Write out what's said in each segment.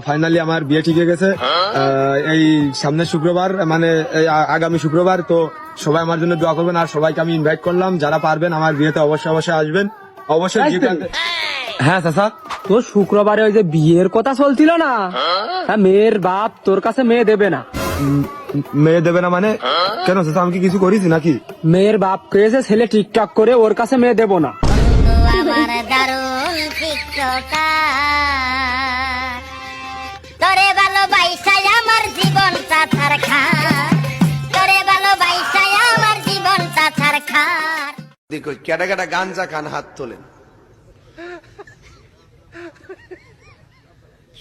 Finally আমার বিয়ে ঠিক হয়ে গেছে। আহ, এই সামনের শুক্রবার মানে এই আগামী শুক্রবার তো সবাই আমার জন্য দোয়া করবেন আর সবাইকে আমি ইনভাইট করলাম। যারা পারবেন আমার বিয়েতে অবশ্যই অবশ্যই আসবেন। অবশ্যই তো? হ্যাঁ চাচা। তোর শুক্রবারে ওই যে বিয়ের কথা চলছিল না? হ্যাঁ মেয়ের বাপ তোর কাছে মেয়ে দেবে না। মেয়ে দেবে না মানে? কেন চাচা আমি কি কিছু করেছি নাকি? মেয়ের বাপ কেছে ছেলে টিকটক করে ওর কাছে মেয়ে দেবো না। আমার দারুণ টিকটকার তোরে ভালোবাইসাই আমার জীবন চাথার তোরে ভালোবাইসাই আমার জীবন চাথার দেখো কেটা কেটা গাঞ্জা খান হাত তোলেন।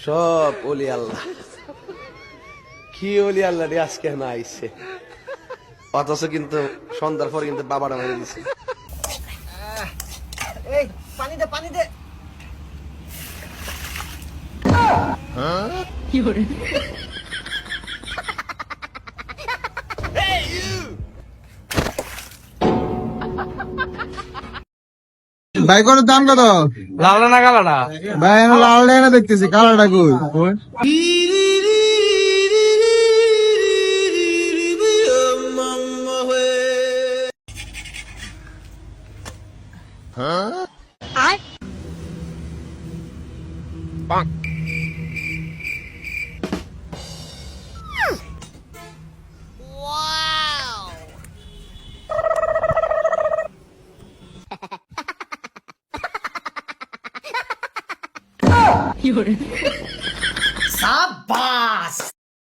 সব ওলি আল্লাহ। কি ওলি আল্লাহ রে আজকে না আইছে। অথচ কিন্তু সন্ধ্যার পর কিন্তু বাবাটা মেরে দিছে। 有人。ভাই কোন দাম কত? লাল না কালাটা ভাই আমি লালটা না দেখতেছি কালাটা কই? হ্যাঁ 夜。サバース